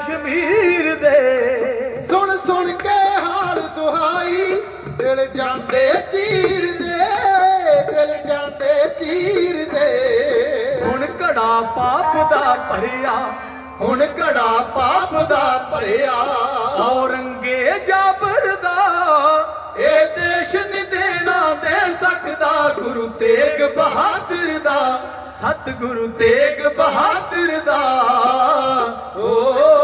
ਕਸ਼ਮੀਰ ਦੇ। ਸੁਣ ਸੁਣ ਕੇ ਹਾਲ ਦੁਹਾਈ ਦਿਲ ਜਾਂਦੇ ਚੀਰ ਦੇ ਦਿਲ ਜਾਂਦੇ ਚੀਰ ਦੇ। ਹੁਣ ਘੜਾ ਪਾਪ ਦਾ ਭਰਿਆ। ਹੁਣ ਘੜਾ ਪਾਪ ਦਾ ਭਰਿਆ। ਔਰੰਗੇ ਜਾਬਰ ਦਾ ਇਹ ਦੇਸ਼ ਨੀ ਦੇਣਾ ਦੇ ਸਕਦਾ ਗੁਰੂ ਤੇਗ ਬਹਾਦਰ ਦਾ। ਸਤਿਗੁਰੂ ਤੇਗ ਬਹਾਦਰ ਦਾ। ਓ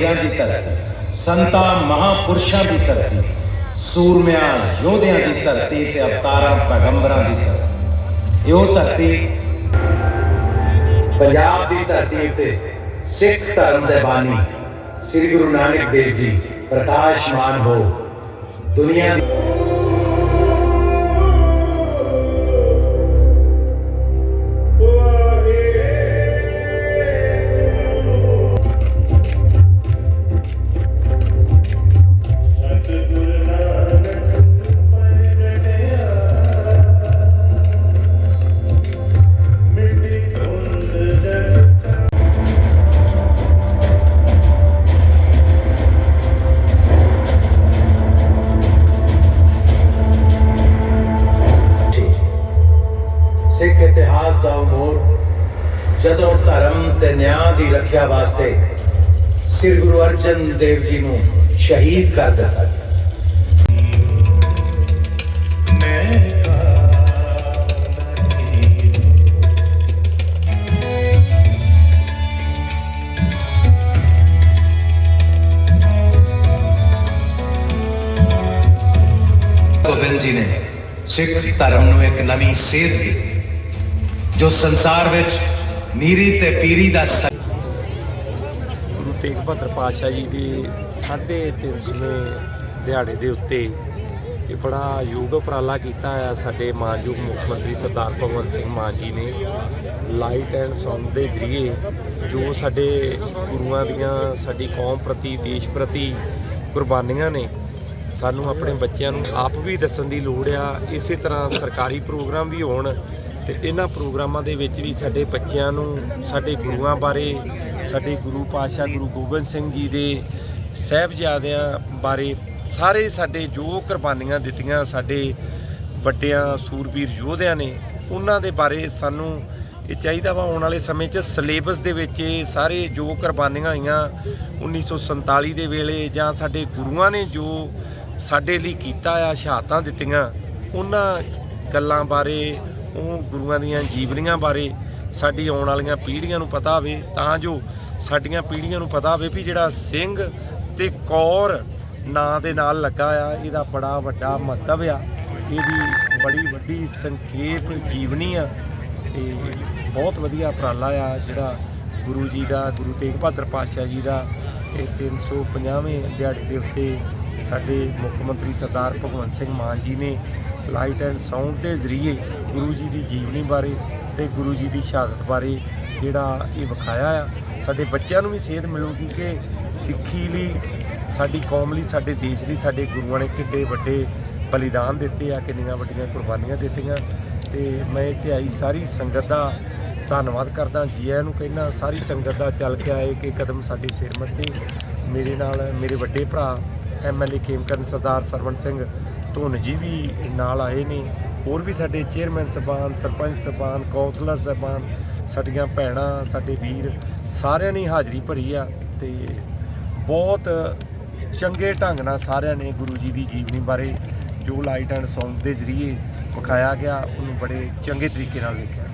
ਗੁਰੂਆਂ ਦੀ ਧਰਤੀ, ਸੰਤਾਂ ਮਹਾਪੁਰਸ਼ਾਂ ਦੀ ਧਰਤੀ, ਸੂਰਮਿਆਂ ਯੋਧਿਆਂ ਦੀ ਧਰਤੀ ਤੇ ਅਵਤਾਰਾਂ ਪੈਗੰਬਰਾਂ ਦੀ ਧਰਤੀ। ਇਹੋ ਧਰਤੀ ਪੰਜਾਬ ਦੀ ਧਰਤੀ ਤੇ ਸਿੱਖ ਧਰਮ ਦੇ ਬਾਨੀ, ਸ੍ਰੀ ਗੁਰੂ ਨਾਨਕ ਦੇਵ ਜੀ ਪ੍ਰਕਾਸ਼ਮਾਨ ਹੋ। ਦੁਨੀਆ ਦੀ ਜਦੋਂ ਧਰਮ ਤੇ ਨਿਆਂ ਦੀ ਰੱਖਿਆ ਵਾਸਤੇ ਸ੍ਰੀ ਗੁਰੂ ਅਰਜਨ ਦੇਵ ਜੀ ਨੂੰ ਸ਼ਹੀਦ ਕਰ ਦਿੱਤਾ ਗਿਆ। ਗੋਬਿੰਦ ਜੀ ਨੇ ਸਿੱਖ ਧਰਮ ਨੂੰ ਇੱਕ ਨਵੀਂ ਸੇਧ ਦਿੱਤੀ ਜੋ ਸੰਸਾਰ ਵਿੱਚ ਨੀਰੀ ਤੇ ਪੀਰੀ ਦਾ ਗੁਰੂ ਤੇਗ ਬਹਾਦਰ ਪਾਤਸ਼ਾਹ ਜੀ ਦੇ 350ਵੇਂ ਦਿਹਾੜੇ ਦੇ ਉੱਤੇ ਇਹ ਬੜਾ ਯੋਗ ਉਪਰਾਲਾ ਕੀਤਾ ਆ ਸਾਡੇ ਮਾਨਯੋਗ ਮੁੱਖ ਮੰਤਰੀ ਸਰਦਾਰ ਭਗਵੰਤ ਸਿੰਘ ਮਾਨ ਜੀ ਨੇ। ਲਾਈਟ ਐਂਡ ਸਾਊਂਡ ਦੇ ਜ਼ਰੀਏ ਜੋ ਸਾਡੇ ਗੁਰੂਆਂ ਦੀਆਂ ਸਾਡੀ ਕੌਮ ਪ੍ਰਤੀ, ਦੇਸ਼ ਪ੍ਰਤੀ ਕੁਰਬਾਨੀਆਂ ਨੇ, ਸਾਨੂੰ ਆਪਣੇ ਬੱਚਿਆਂ ਨੂੰ ਆਪ ਵੀ ਦੱਸਣ ਦੀ ਲੋੜ ਆ। ਇਸੇ ਤਰ੍ਹਾਂ ਸਰਕਾਰੀ ਪ੍ਰੋਗਰਾਮ ਵੀ ਹੋਣ ਤੇ ਇਹਨਾਂ ਪ੍ਰੋਗਰਾਮਾਂ ਦੇ ਵਿੱਚ ਵੀ ਸਾਡੇ ਬੱਚਿਆਂ ਨੂੰ, ਸਾਡੇ ਗੁਰੂਆਂ ਬਾਰੇ, ਸਾਡੇ ਗੁਰੂ ਪਾਤਸ਼ਾਹ ਗੁਰੂ ਗੋਬਿੰਦ ਸਿੰਘ ਜੀ ਦੇ ਸਹਿਬਜ਼ਾਦਿਆਂ ਬਾਰੇ ਸਾਰੇ ਸਾਡੇ ਜੋ ਕੁਰਬਾਨੀਆਂ ਦਿੱਤੀਆਂ ਸਾਡੇ ਵੱਡਿਆਂ ਸੂਰਬੀਰ ਯੋਧਿਆਂ ਨੇ, ਉਹਨਾਂ ਦੇ ਬਾਰੇ ਸਾਨੂੰ ਇਹ ਚਾਹੀਦਾ ਵਾ ਆਉਣ ਵਾਲੇ ਸਮੇਂ 'ਚ ਸਿਲੇਬਸ ਦੇ ਵਿੱਚ ਇਹ ਸਾਰੇ ਜੋ ਕੁਰਬਾਨੀਆਂ ਹੋਈਆਂ 1947 ਦੇ ਵੇਲੇ ਜਾਂ ਸਾਡੇ ਗੁਰੂਆਂ ਨੇ ਜੋ ਸਾਡੇ ਲਈ ਕੀਤਾ ਆ ਸ਼ਹਾਦਤਾਂ ਦਿੱਤੀਆਂ, ਉਹਨਾਂ ਗੱਲਾਂ ਬਾਰੇ ਉਹ ਗੁਰੂਆਂ ਦੀਆਂ ਜੀਵਨੀਆਂ ਬਾਰੇ ਸਾਡੀ ਆਉਣ ਵਾਲੀਆਂ ਪੀੜ੍ਹੀਆਂ ਨੂੰ ਪਤਾ ਹੋਵੇ, ਤਾਂ ਜੋ ਸਾਡੀਆਂ ਪੀੜ੍ਹੀਆਂ ਨੂੰ ਪਤਾ ਹੋਵੇ ਵੀ ਜਿਹੜਾ ਸਿੰਘ ਤੇ ਕੌਰ ਨਾਂ ਦੇ ਨਾਲ ਲੱਗਾ ਆ, ਇਹਦਾ ਬੜਾ ਵੱਡਾ ਮਹੱਤਵ ਆ। ਇਹਦੀ ਬੜੀ ਵੱਡੀ ਸੰਖੇਪ ਜੀਵਨੀ ਆ ਤੇ ਬਹੁਤ ਵਧੀਆ ਉਪਰਾਲਾ ਆ ਜਿਹੜਾ ਗੁਰੂ ਜੀ ਦਾ, ਗੁਰੂ ਤੇਗ ਬਹਾਦਰ ਪਾਤਸ਼ਾਹ ਜੀ ਦਾ। ਇਹ 350ਵੇਂ ਦਿਹਾੜੇ ਦੇ ਉੱਤੇ ਸਾਡੇ ਮੁੱਖ ਮੰਤਰੀ ਸਰਦਾਰ ਭਗਵੰਤ ਸਿੰਘ ਮਾਨ ਜੀ ਨੇ ਲਾਈਟ ਐਂਡ ਸਾਊਂਡ ਦੇ ਜ਼ਰੀਏ ਗੁਰੂ ਜੀ ਦੀ ਜੀਵਨੀ ਬਾਰੇ ਤੇ ਗੁਰੂ ਜੀ ਦੀ ਸ਼ਹਾਦਤ ਬਾਰੇ ਜਿਹੜਾ ਇਹ ਵਿਖਾਇਆ ਆ, ਸਾਡੇ ਬੱਚਿਆਂ ਨੂੰ ਵੀ ਸੇਧ ਮਿਲੂਗੀ ਕਿ ਸਿੱਖੀ ਲਈ, ਸਾਡੀ ਕੌਮ ਲਈ, ਸਾਡੇ ਦੇਸ਼ ਲਈ, ਸਾਡੇ ਗੁਰੂਆਂ ਨੇ ਕਿੱਡੇ ਵੱਡੇ ਬਲੀਦਾਨ ਦਿੱਤੇ ਆ, ਕਿੰਨੀਆਂ ਵੱਡੀਆਂ ਕੁਰਬਾਨੀਆਂ ਦਿੱਤੀਆਂ। ਤੇ ਮੈਂ ਇੱਥੇ ਆਈ ਸਾਰੀ ਸੰਗਤ ਦਾ ਧੰਨਵਾਦ ਕਰਦਾ ਜੀ ਆਇਆਂ ਨੂੰ ਕਹਿੰਦਾ, ਸਾਰੀ ਸੰਗਤ ਦਾ ਚੱਲ ਕੇ ਆਏ ਕਿ ਕਦਮ ਸਾਡੇ ਸਿਰ ਮੱਥੇ। ਮੇਰੇ ਨਾਲ ਮੇਰੇ ਵੱਡੇ ਭਰਾ ਐਮਐਲਏ ਖੇਮਕਰਨ ਸਰਦਾਰ ਸਰਵਣ ਸਿੰਘ ਧੁੰਨ ਜੀ ਵੀ ਨਾਲ ਆਏ ਨੇ। ਹੋਰ ਵੀ ਸਾਡੇ ਚੇਅਰਮੈਨ ਸਾਹਿਬਾਨ, ਸਰਪੰਚ ਸਾਹਿਬਾਨ, ਕੌਂਸਲਰ ਸਾਹਿਬਾਨ, ਸਾਡੀਆਂ ਭੈਣਾਂ, ਸਾਡੇ ਵੀਰ, ਸਾਰਿਆਂ ਨੇ ਹਾਜ਼ਰੀ ਭਰੀ ਆ ਤੇ ਬਹੁਤ ਚੰਗੇ ਢੰਗ ਨਾਲ ਸਾਰਿਆਂ ਨੇ ਗੁਰੂ ਜੀ ਦੀ ਜੀਵਨੀ ਬਾਰੇ ਜੋ ਲਾਈਟ ਐਂਡ ਸਾਊਂਡ ਦੇ ਜ਼ਰੀਏ ਵਿਖਾਇਆ ਗਿਆ, ਉਹਨੂੰ ਬੜੇ ਚੰਗੇ ਤਰੀਕੇ ਨਾਲ ਵੇਖਿਆ।